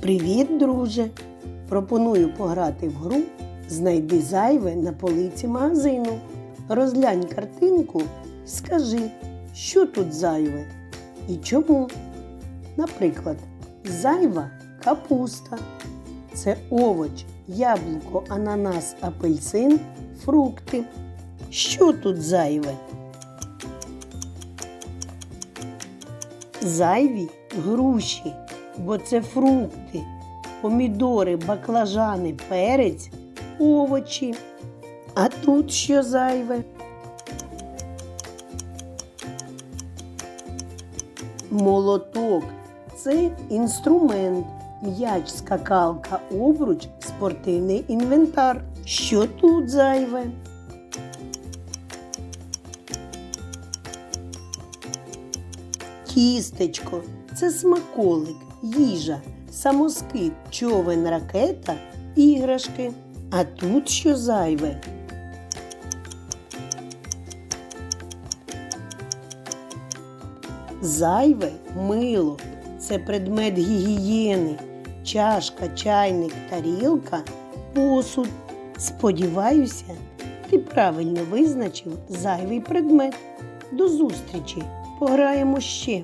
Привіт, друже! Пропоную пограти в гру Знайди зайве на полиці магазину. Розглянь картинку, скажи, що тут зайве і чому. Наприклад, зайва капуста. Це овоч, яблуко, ананас, апельсин, фрукти. Що тут зайве? Зайві груші, бо це фрукти, помідори, баклажани, перець, овочі. А тут що зайве? Молоток це інструмент, м'яч, скакалка, обруч, спортивний інвентар. Що тут зайве? Тістечко це смаколик, їжа, самоскид, човен, ракета, іграшки. А тут що зайве? Зайве мило це предмет гігієни, чашка, чайник, тарілка, посуд. Сподіваюся, ти правильно визначив зайвий предмет. До зустрічі! Пограємо ще.